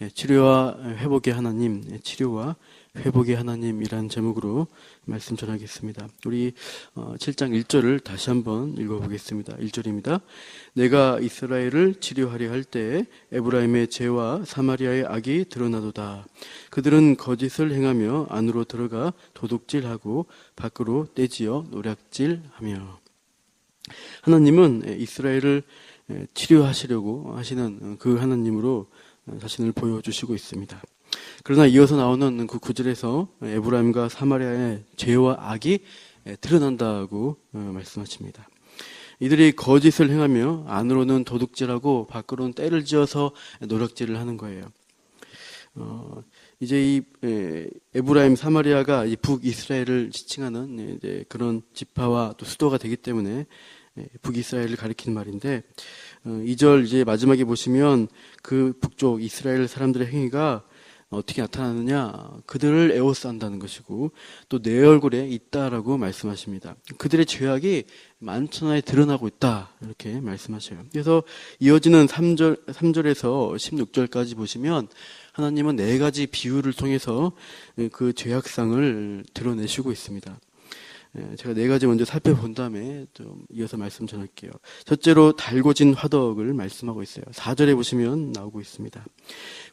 예, 치료와 회복의 하나님, 예, 치료와 회복의 하나님이란 제목으로 말씀 전하겠습니다. 우리 7장 어, 1절을 다시 한번 읽어보겠습니다. 1절입니다. 내가 이스라엘을 치료하려 할때 에브라임의 죄와 사마리아의 악이 드러나도다. 그들은 거짓을 행하며 안으로 들어가 도둑질하고 밖으로 떼지어 노략질하며 하나님은 이스라엘을 치료하시려고 하시는 그 하나님으로 자신을 보여주시고 있습니다. 그러나 이어서 나오는 그 구절에서 에브라임과 사마리아의 죄와 악이 드러난다고 어, 말씀하십니다. 이들이 거짓을 행하며 안으로는 도둑질하고 밖으로는 때를 지어서 노력질을 하는 거예요. 어, 이제 이 에브라임 사마리아가 이 북이스라엘을 지칭하는 이제 그런 지파와 또 수도가 되기 때문에 북이스라엘을 가리키는 말인데 어, 이절 이제 마지막에 보시면 그 북쪽 이스라엘 사람들의 행위가 어떻게 나타나느냐? 그들을 에워싼다는 것이고 또 내 얼굴에 있다라고 말씀하십니다. 그들의 죄악이 만천하에 드러나고 있다. 이렇게 말씀하셔요. 그래서 이어지는 3절, 3절에서 16절까지 보시면 하나님은 네 가지 비유를 통해서 그 죄악상을 드러내시고 있습니다. 예, 제가 네 가지 먼저 살펴본 다음에 좀 이어서 말씀 전할게요. 첫째로 달궈진 화덕을 말씀하고 있어요. 4절에 보시면 나오고 있습니다.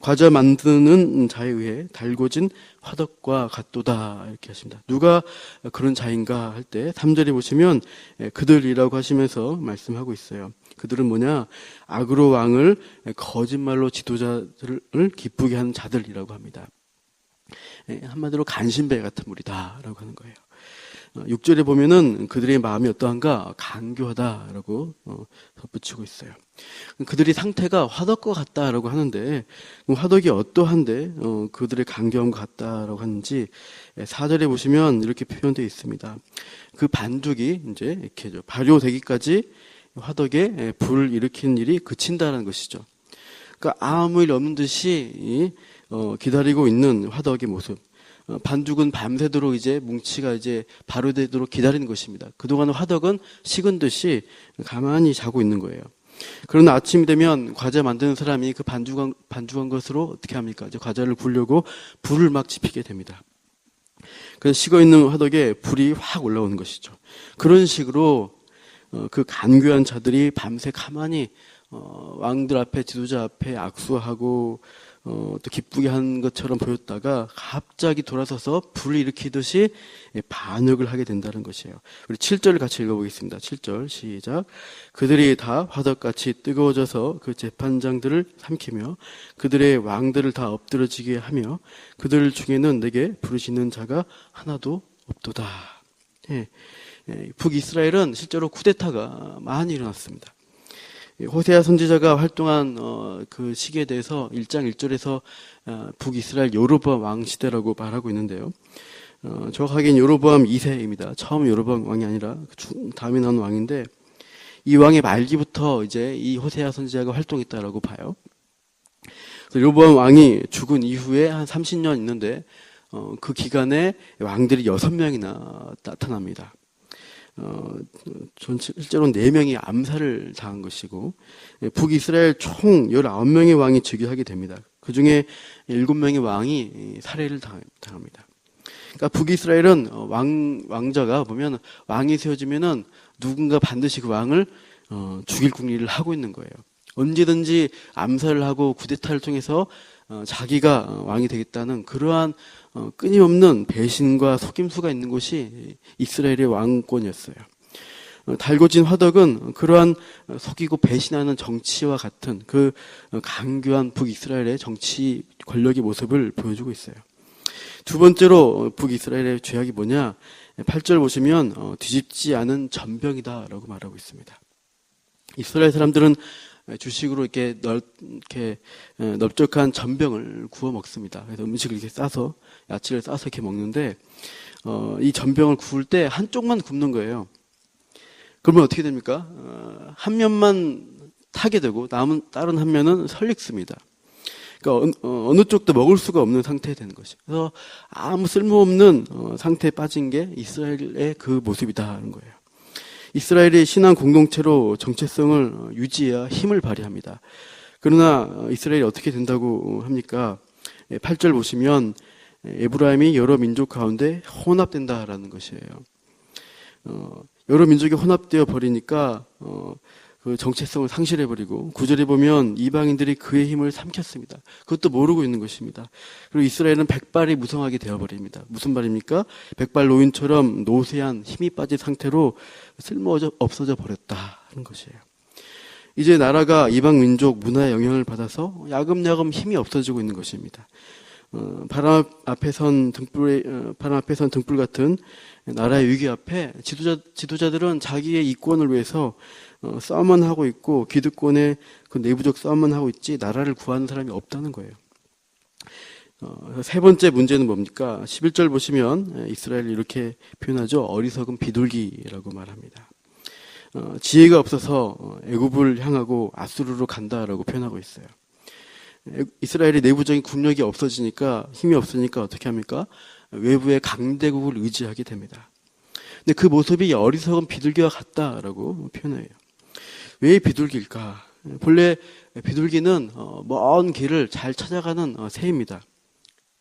과자 만드는 자에 의해 달궈진 화덕과 같도다 이렇게 하십니다. 누가 그런 자인가 할 때 3절에 보시면 예, 그들이라고 하시면서 말씀하고 있어요. 그들은 뭐냐? 악으로 왕을 거짓말로 지도자들을 기쁘게 하는 자들이라고 합니다. 예, 한마디로 간신배 같은 무리다라고 하는 거예요. 6절에 보면은 그들의 마음이 어떠한가 간교하다라고 어, 덧붙이고 있어요. 그들이 상태가 화덕과 같다라고 하는데 화덕이 어떠한데 어, 그들의 간교함과 같다라고 하는지 4절에 보시면 이렇게 표현되어 있습니다. 그 반죽이 이제 이렇게 발효되기까지 화덕에 불을 일으키는 일이 그친다는 것이죠. 그러니까 아무 일 없는 듯이 어, 기다리고 있는 화덕의 모습. 어, 반죽은 밤새도록 이제 뭉치가 이제 발효되도록 기다리는 것입니다. 그동안 화덕은 식은 듯이 가만히 자고 있는 거예요. 그러나 아침이 되면 과자 만드는 사람이 그 반죽한, 반죽한 것으로 어떻게 합니까? 이제 과자를 굴려고 불을 막 지피게 됩니다. 그래서 식어 있는 화덕에 불이 확 올라오는 것이죠. 그런 식으로 어, 그 간교한 자들이 밤새 가만히 어, 왕들 앞에 지도자 앞에 악수하고 어, 또 기쁘게 한 것처럼 보였다가 갑자기 돌아서서 불을 일으키듯이 반역을 하게 된다는 것이에요. 우리 7절을 같이 읽어보겠습니다. 7절 시작. 그들이 다 화덕같이 뜨거워져서 그 재판장들을 삼키며 그들의 왕들을 다 엎드러지게 하며 그들 중에는 내게 부르시는 자가 하나도 없도다. 예. 예. 북이스라엘은 실제로 쿠데타가 많이 일어났습니다. 호세아 선지자가 활동한 어, 그 시기에 대해서 1장 1절에서 어, 북이스라엘 요로보암 왕 시대라고 말하고 있는데요. 어, 정확하게는 요로보암 2세입니다. 처음 요로보암 왕이 아니라 그 다음에 나온 왕인데 이 왕의 말기부터 이제 이 호세아 선지자가 활동했다라고 봐요. 요로보암 왕이 죽은 이후에 한 30년 있는데 어, 그 기간에 왕들이 6명이나 나타납니다. 어, 전 실제로 4명이 암살을 당한 것이고 예, 북이스라엘 총 19명의 왕이 즉위하게 됩니다. 그 중에 7명의 왕이 살해를 당합니다. 그러니까 북이스라엘은 어, 왕, 왕자가 보면 왕이 세워지면은 누군가 반드시 그 왕을 어, 죽일 궁리를 하고 있는 거예요. 언제든지 암살을 하고 구데타를 통해서 어, 자기가 왕이 되겠다는 그러한 어, 끊임없는 배신과 속임수가 있는 곳이 이스라엘의 왕권이었어요. 어, 달궈진 화덕은 그러한 속이고 배신하는 정치와 같은 그 강교한 북이스라엘의 정치 권력의 모습을 보여주고 있어요. 두 번째로 북이스라엘의 죄악이 뭐냐? 8절 보시면 뒤집지 않은 전병이다라고 말하고 있습니다. 이스라엘 사람들은 주식으로 이렇게 넓, 이렇게 넓적한 전병을 구워 먹습니다. 그래서 음식을 이렇게 싸서 야채를 싸서 이렇게 먹는데 어, 이 전병을 구울 때 한쪽만 굽는 거예요. 그러면 어떻게 됩니까? 어, 한 면만 타게 되고 남은 다른 한 면은 설익습니다. 그러니까 어, 느 쪽도 먹을 수가 없는 상태에 되는 것이. 그래서 아무 쓸모없는 어, 상태에 빠진 게 이스라엘의 그 모습이다는 거예요. 이스라엘이 신앙 공동체로 정체성을 유지해야 힘을 발휘합니다. 그러나 어, 이스라엘이 어떻게 된다고 합니까? 8절 보시면 에브라임이 여러 민족 가운데 혼합된다라는 것이에요. 어, 여러 민족이 혼합되어 버리니까 어, 그 정체성을 상실해 버리고 구절에 보면 이방인들이 그의 힘을 삼켰습니다. 그것도 모르고 있는 것입니다. 그리고 이스라엘은 백발이 무성하게 되어 버립니다. 무슨 말입니까? 백발 노인처럼 노쇠한 힘이 빠진 상태로 쓸모 없어져 버렸다 하는 것이에요. 이제 나라가 이방 민족 문화의 영향을 받아서 야금야금 힘이 없어지고 있는 것입니다. 어, 바람 앞에 선 등불, 어, 바람 앞에 선 등불 같은 나라의 위기 앞에 지도자, 지도자들은 자기의 이권을 위해서 어, 싸움만 하고 있고 기득권의 그 내부적 싸움만 하고 있지 나라를 구하는 사람이 없다는 거예요. 어, 세 번째 문제는 뭡니까? 11절 보시면 이스라엘이 이렇게 표현하죠. 어리석은 비둘기라고 말합니다. 어, 지혜가 없어서 어, 애굽을 향하고 아수르로 간다라고 표현하고 있어요. 이스라엘의 내부적인 국력이 없어지니까 힘이 없으니까 어떻게 합니까? 외부의 강대국을 의지하게 됩니다. 근데 그 모습이 어리석은 비둘기와 같다라고 표현해요. 왜 비둘기일까? 본래 비둘기는 어, 먼 길을 잘 찾아가는 새입니다.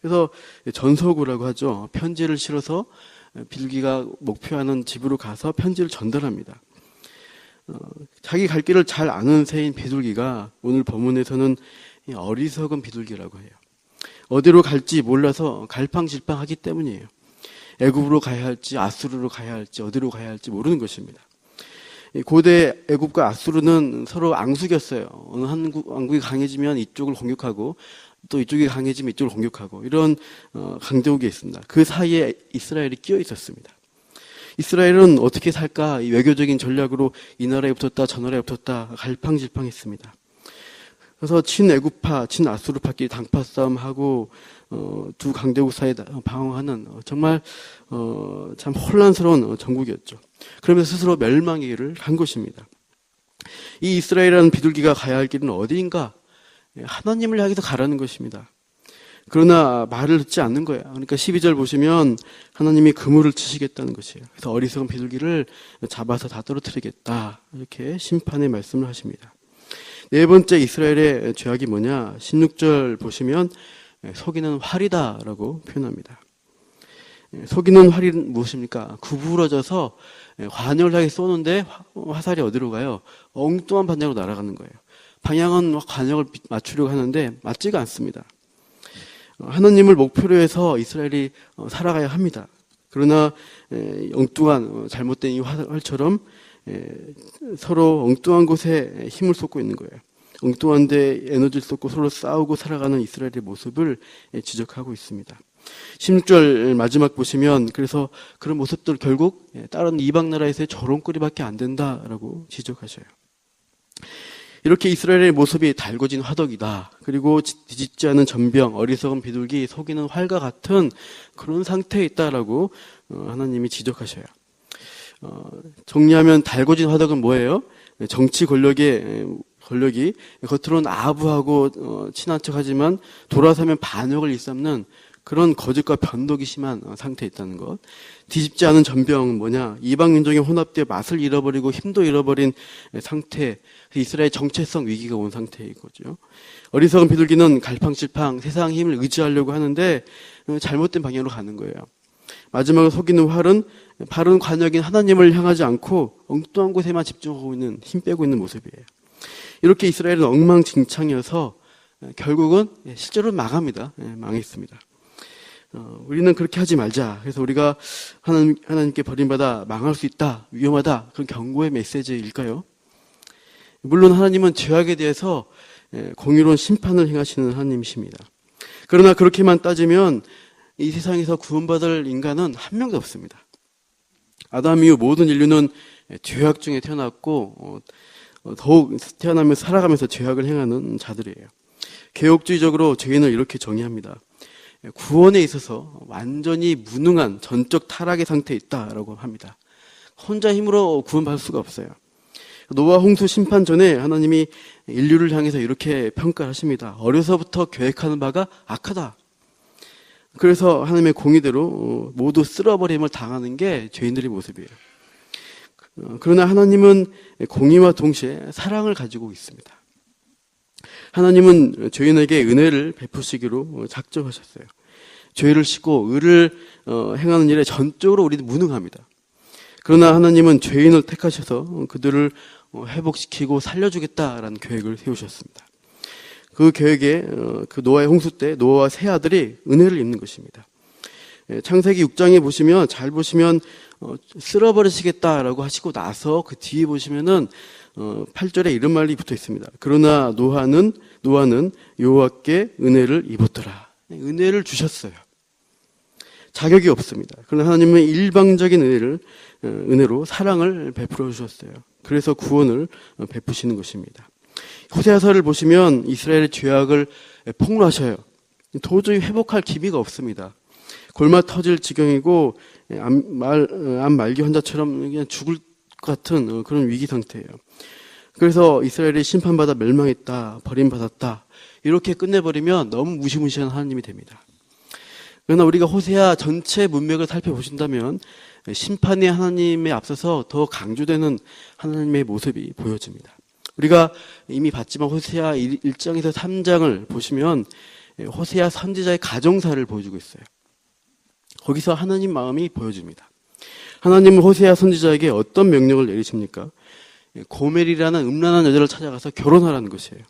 그래서 전서구라고 하죠. 편지를 실어서 비둘기가 목표하는 집으로 가서 편지를 전달합니다. 어, 자기 갈 길을 잘 아는 새인 비둘기가 오늘 본문에서는 어리석은 비둘기라고 해요. 어디로 갈지 몰라서 갈팡질팡하기 때문이에요. 애굽으로 가야 할지 아수르로 가야 할지 어디로 가야 할지 모르는 것입니다. 고대 애굽과 아수르는 서로 앙숙이었어요. 어느 한 왕국이 강해지면 이쪽을 공격하고 또 이쪽이 강해지면 이쪽을 공격하고 이런 어, 강대국이 있습니다. 그 사이에 이스라엘이 끼어 있었습니다. 이스라엘은 어떻게 살까 외교적인 전략으로 이 나라에 붙었다 저 나라에 붙었다 갈팡질팡했습니다. 그래서 친애굽파, 친아수르파끼리 당파 싸움하고 어, 두 강대국 사이에 방황하는 어, 정말 어, 참 혼란스러운 전국이었죠. 그러면서 스스로 멸망의 길을 간 것입니다. 이 이스라엘이라는 비둘기가 가야 할 길은 어디인가? 예, 하나님을 향해서 가라는 것입니다. 그러나 말을 듣지 않는 거예요. 그러니까 12절 보시면 하나님이 그물을 치시겠다는 것이에요. 그래서 어리석은 비둘기를 잡아서 다 떨어뜨리겠다. 이렇게 심판의 말씀을 하십니다. 네 번째 이스라엘의 죄악이 뭐냐? 16절 보시면 속이는 활이다라고 표현합니다. 속이는 활이 무엇입니까? 구부러져서 관역을 향 쏘는데 화살이 어디로 가요? 엉뚱한 방향으로 날아가는 거예요. 방향은 관역을 맞추려고 하는데 맞지가 않습니다. 하나님을 목표로 해서 이스라엘이 어, 살아가야 합니다. 그러나 엉뚱한 어, 잘못된 이 활처럼 서로 엉뚱한 곳에 힘을 쏟고 있는 거예요. 엉뚱한 데 에너지를 쏟고 서로 싸우고 살아가는 이스라엘의 모습을 지적하고 있습니다. 16절 마지막 보시면 그래서 그런 모습들 결국 다른 이방 나라에서의 저런거리밖에 안 된다라고 지적하셔요. 이렇게 이스라엘의 모습이 달궈진 화덕이다. 그리고 뒤집지 않은 전병, 어리석은 비둘기, 속이는 활과 같은 그런 상태에 있다라고 어, 하나님이 지적하셔요. 어, 정리하면 달궈진 화덕은 뭐예요? 정치 권력의 권력이 겉으로는 아부하고 어, 친한 척하지만 돌아서면 반역을 일삼는 그런 거짓과 변덕이 심한 어, 상태에 있다는 것. 뒤집지 않은 전병은 뭐냐? 이방 민족이 혼합되어 맛을 잃어버리고 힘도 잃어버린 상태. 이스라엘 정체성 위기가 온 상태인 거죠. 어리석은 비둘기는 갈팡질팡 세상 힘을 의지하려고 하는데 어, 잘못된 방향으로 가는 거예요. 마지막으로 속이는 활은 바른 관역인 하나님을 향하지 않고 엉뚱한 곳에만 집중하고 있는 힘 빼고 있는 모습이에요. 이렇게 이스라엘은 엉망진창이어서 결국은 실제로 망합니다. 예, 망했습니다. 어, 우리는 그렇게 하지 말자. 그래서 우리가 하나님, 하나님께 버림받아 망할 수 있다, 위험하다, 그런 경고의 메시지일까요? 물론 하나님은 죄악에 대해서 예, 공의로운 심판을 행하시는 하나님이십니다. 그러나 그렇게만 따지면 이 세상에서 구원받을 인간은 한 명도 없습니다. 아담 이후 모든 인류는 죄악 중에 태어났고 어, 어, 더욱 태어나면서 살아가면서 죄악을 행하는 자들이에요. 개혁주의적으로 죄인을 이렇게 정의합니다. 구원에 있어서 완전히 무능한 전적 타락의 상태에 있다라고 합니다. 혼자 힘으로 구원받을 수가 없어요. 노아 홍수 심판 전에 하나님이 인류를 향해서 이렇게 평가하십니다. 어려서부터 계획하는 바가 악하다. 그래서 하나님의 공의대로 모두 쓸어버림을 당하는 게 죄인들의 모습이에요. 그러나 하나님은 공의와 동시에 사랑을 가지고 있습니다. 하나님은 죄인에게 은혜를 베푸시기로 작정하셨어요. 죄를 씻고 의를 어, 행하는 일에 전적으로 우리는 무능합니다. 그러나 하나님은 죄인을 택하셔서 그들을 어, 회복시키고 살려주겠다라는 계획을 세우셨습니다. 그 계획에 어, 그 노아의 홍수 때 노아와 세 아들이 은혜를 입는 것입니다. 예, 창세기 6장에 보시면 잘 보시면 쓸어버리시겠다라고 하시고 나서 그 뒤에 보시면은 8절에 이런 말이 붙어 있습니다. 그러나 노아는 노아는 여호와께 은혜를 입었더라. 은혜를 주셨어요. 자격이 없습니다. 그러나 하나님은 일방적인 은혜를 어, 은혜로 사랑을 베풀어 주셨어요. 그래서 구원을 어, 베푸시는 것입니다. 호세아서를 보시면 이스라엘의 죄악을 폭로하셔요. 도저히 회복할 기미가 없습니다. 골마 터질 지경이고 암, 말기 환자처럼 그냥 죽을 것 같은 그런 위기 상태예요. 그래서 이스라엘이 심판받아 멸망했다, 버림받았다 이렇게 끝내버리면 너무 무시무시한 하나님이 됩니다. 그러나 우리가 호세아 전체 문맥을 살펴보신다면 심판의 하나님에 앞서서 더 강조되는 하나님의 모습이 보여집니다. 우리가 이미 봤지만 호세아 1장에서 3장을 보시면 호세아 선지자의 가정사를 보여주고 있어요. 거기서 하나님 마음이 보여집니다. 하나님은 호세아 선지자에게 어떤 명령을 내리십니까? 고멜이라는 음란한 여자를 찾아가서 결혼하라는 것이에요.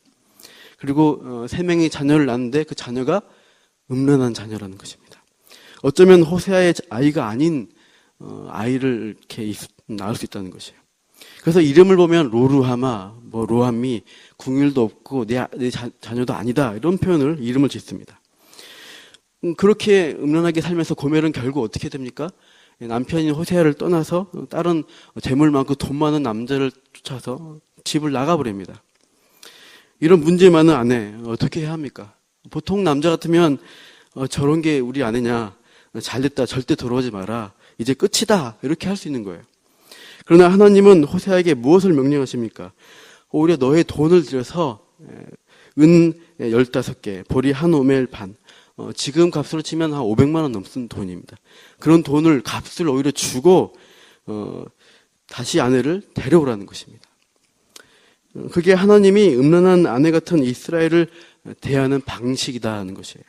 그리고 어, 세 명의 자녀를 낳는데 그 자녀가 음란한 자녀라는 것입니다. 어쩌면 호세아의 아이가 아닌 어, 아이를 이렇게 낳을 수 있다는 것이에요. 그래서 이름을 보면 로루하마, 뭐 로함미, 궁일도 없고 내, 내 자, 자녀도 아니다 이런 표현을 이름을 짓습니다. 음, 그렇게 음란하게 살면서 고멜은 결국 어떻게 됩니까? 남편인 호세아를 떠나서 다른 재물 많고 돈 많은 남자를 쫓아서 집을 나가버립니다. 이런 문제 많은 아내 어떻게 해야 합니까? 보통 남자 같으면 어, 저런 게 우리 아내냐 잘됐다 절대 돌아오지 마라 이제 끝이다 이렇게 할 수 있는 거예요. 그러나 하나님은 호세아에게 무엇을 명령하십니까? 오히려 너의 돈을 들여서 은 15개, 보리 한 오멜 반, 어, 지금 값으로 치면 한 500만 원 넘는 돈입니다. 그런 돈을 값을 오히려 주고 어, 다시 아내를 데려오라는 것입니다. 그게 하나님이 음란한 아내 같은 이스라엘을 대하는 방식이다는 것이에요.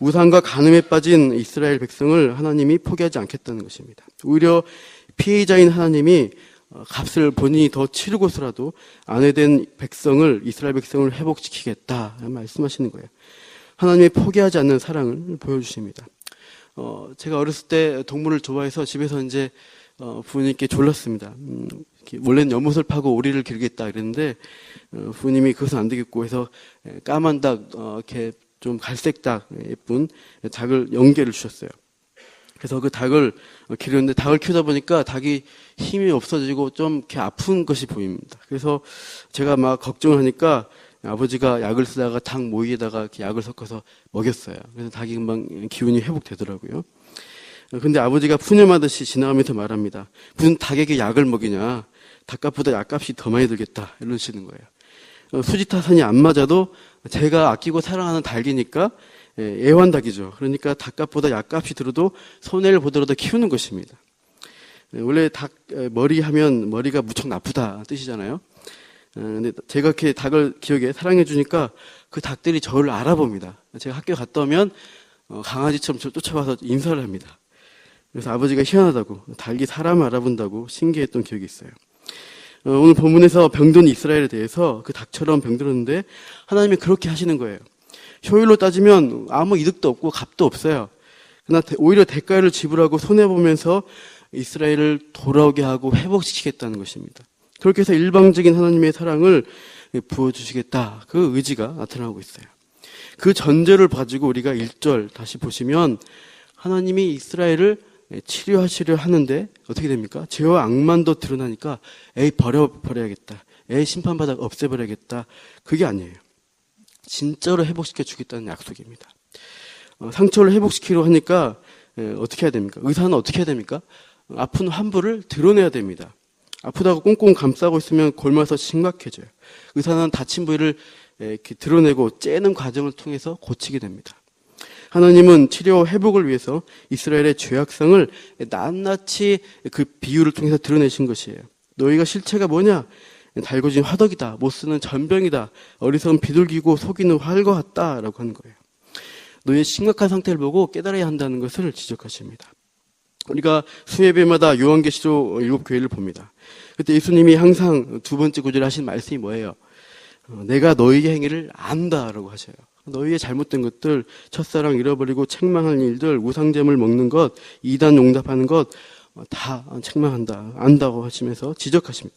우상과 간음에 빠진 이스라엘 백성을 하나님이 포기하지 않겠다는 것입니다. 오히려 피해자인 하나님이 값을 본인이 더 치르고서라도 아내된 백성을 이스라엘 백성을 회복시키겠다 말씀하시는 거예요. 하나님이 포기하지 않는 사랑을 보여주십니다. 어, 제가 어렸을 때 동물을 좋아해서 집에서 이제 어, 부모님께 졸랐습니다. 음, 원래는 연못을 파고 오리를 기르겠다 그랬는데 어, 부모님이 그것은 안 되겠고 해서 까만 닭 어, 이렇게 좀 갈색 닭 예쁜 닭을 연계를 주셨어요. 그래서 그 닭을 기르는데 닭을 키우다 보니까 닭이 힘이 없어지고 좀 이렇게 아픈 것이 보입니다. 그래서 제가 막 걱정을 하니까 아버지가 약을 쓰다가 닭 모이에다가 약을 섞어서 먹였어요. 그래서 닭이 금방 기운이 회복되더라고요. 근데 아버지가 푸념하듯이 지나가면서 말합니다. 무슨 닭에게 약을 먹이냐. 닭값보다 약값이 더 많이 들겠다. 이러시는 거예요. 어, 수지타산이 안 맞아도 제가 아끼고 사랑하는 닭이니까 예, 애완닭이죠. 그러니까 닭값보다 약값이 들어도 손해를 보더라도 키우는 것입니다. 예, 원래 닭 머리 하면 머리가 무척 나쁘다 뜻이잖아요. 어, 근데 제가 이렇게 닭을 기억에 사랑해 주니까 그 닭들이 저를 알아봅니다. 제가 학교 갔다 오면 어, 강아지처럼 저를 쫓아와서 인사를 합니다. 그래서 아버지가 희한하다고 닭이 사람 알아본다고 신기했던 기억이 있어요. 어, 오늘 본문에서 병든 이스라엘에 대해서 그 닭처럼 병들었는데 하나님이 그렇게 하시는 거예요. 효율로 따지면 아무 이득도 없고 값도 없어요. 그러나 오히려 대가를 지불하고 손해보면서 이스라엘을 돌아오게 하고 회복시키겠다는 것입니다. 그렇게 해서 일방적인 하나님의 사랑을 부어주시겠다. 그 의지가 나타나고 있어요. 그 전제를 가지고 우리가 1절 다시 보시면 하나님이 이스라엘을 치료하시려 하는데 어떻게 됩니까? 죄와 악만도 드러나니까 에이 버려 버려야겠다. 에이 심판받아 없애버려야겠다. 그게 아니에요. 진짜로 회복시켜 주겠다는 약속입니다. 어, 상처를 회복시키려 하니까 에, 어떻게 해야 됩니까? 의사는 어떻게 해야 됩니까? 아픈 환부를 드러내야 됩니다. 아프다고 꽁꽁 감싸고 있으면 골마서 심각해져요. 의사는 다친 부위를 이렇게 드러내고 째는 과정을 통해서 고치게 됩니다. 하나님은 치료 회복을 위해서 이스라엘의 죄악성을 낱낱이 그 비유를 통해서 드러내신 것이에요. 너희가 실체가 뭐냐? 달궈진 화덕이다. 못 쓰는 전병이다. 어리석은 비둘기고 속이는 활 것 같다라고 하는 거예요. 너의 심각한 상태를 보고 깨달아야 한다는 것을 지적하십니다. 우리가 수예배마다 요한계시록 일곱 교회를 봅니다. 그때 예수님이 항상 두 번째 구절에 하신 말씀이 뭐예요? 어, 내가 너희의 행위를 안다라고 하셔요. 너희의 잘못된 것들, 첫사랑 잃어버리고 책망할 일들, 우상잼을 먹는 것, 이단 용답하는 것, 어, 다 책망한다, 안다고 하시면서 지적하십니다.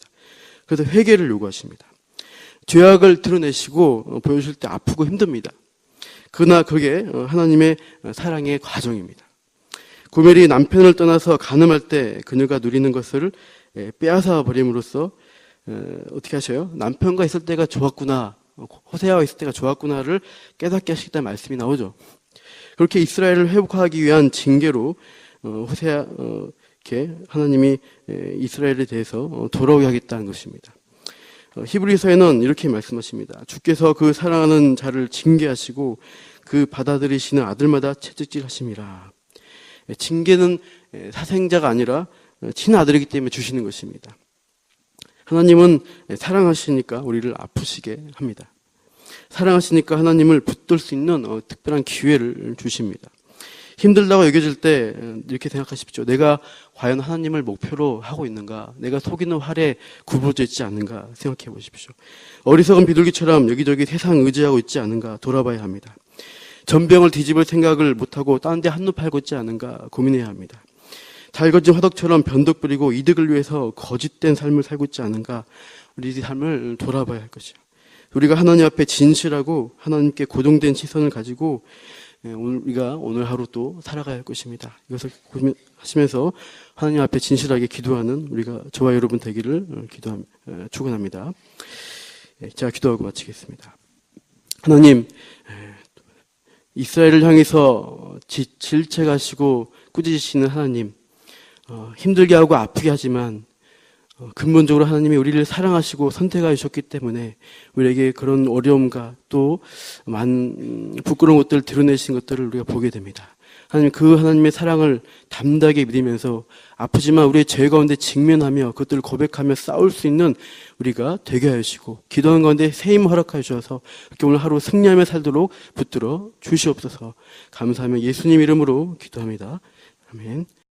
그래서 회개를 요구하십니다. 죄악을 드러내시고 어, 보여줄 때 아프고 힘듭니다. 그러나 그게 어, 하나님의 사랑의 과정입니다. 고멜이 남편을 떠나서 가늠할 때 그녀가 누리는 것을 예, 빼앗아 버림으로써 어, 어떻게 하셔요? 남편과 있을 때가 좋았구나, 어, 호세아와 있을 때가 좋았구나를 깨닫게 하시겠다는 말씀이 나오죠. 그렇게 이스라엘을 회복하기 위한 징계로 어, 호세아 어, 이렇게 하나님이 에, 이스라엘에 대해서 어, 돌아오게 하겠다는 것입니다. 어, 히브리서에는 이렇게 말씀하십니다. 주께서 그 사랑하는 자를 징계하시고 그 받아들이시는 아들마다 채찍질하심이라. 예, 징계는 예, 사생자가 아니라 어, 친아들이기 때문에 주시는 것입니다. 하나님은 예, 사랑하시니까 우리를 아프시게 합니다. 사랑하시니까 하나님을 붙들 수 있는 어, 특별한 기회를 주십니다. 힘들다고 여겨질 때 어, 이렇게 생각하십시오. 내가 과연 하나님을 목표로 하고 있는가? 내가 속이는 활에 구부러져 있지 않는가? 생각해 보십시오. 어리석은 비둘기처럼 여기저기 세상 의지하고 있지 않은가? 돌아봐야 합니다. 전병을 뒤집을 생각을 못하고 딴 데 한눈 팔고 있지 않은가? 고민해야 합니다. 달궈진 화덕처럼 변덕 부리고 이득을 위해서 거짓된 삶을 살고 있지 않은가? 우리 삶을 돌아봐야 할 것이요. 우리가 하나님 앞에 진실하고 하나님께 고정된 시선을 가지고 예, 오늘 우리가 오늘 하루 또 살아가야 할 것입니다. 이것을 고민하시면서 하나님 앞에 진실하게 기도하는 우리가 저와 여러분 되기를 어, 기도함 어, 축원합니다. 예, 제가 기도하고 마치겠습니다. 하나님 예, 이스라엘을 향해서 지- 질책하시고 꾸짖으시는 하나님 어, 힘들게 하고 아프게 하지만 어, 근본적으로 하나님이 우리를 사랑하시고 선택하여 주셨기 때문에 우리에게 그런 어려움과 또 많은 부끄러운 것들을 드러내신 것들을 우리가 보게 됩니다. 하나님 그 하나님의 사랑을 담대하게 믿으면서 아프지만 우리의 죄 가운데 직면하며 그것들을 고백하며 싸울 수 있는 우리가 되게 하시고 기도하는 가운데 세임 허락하여 주셔서 이렇게 오늘 하루 승리하며 살도록 붙들어 주시옵소서 감사하며 예수님 이름으로 기도합니다. 아멘.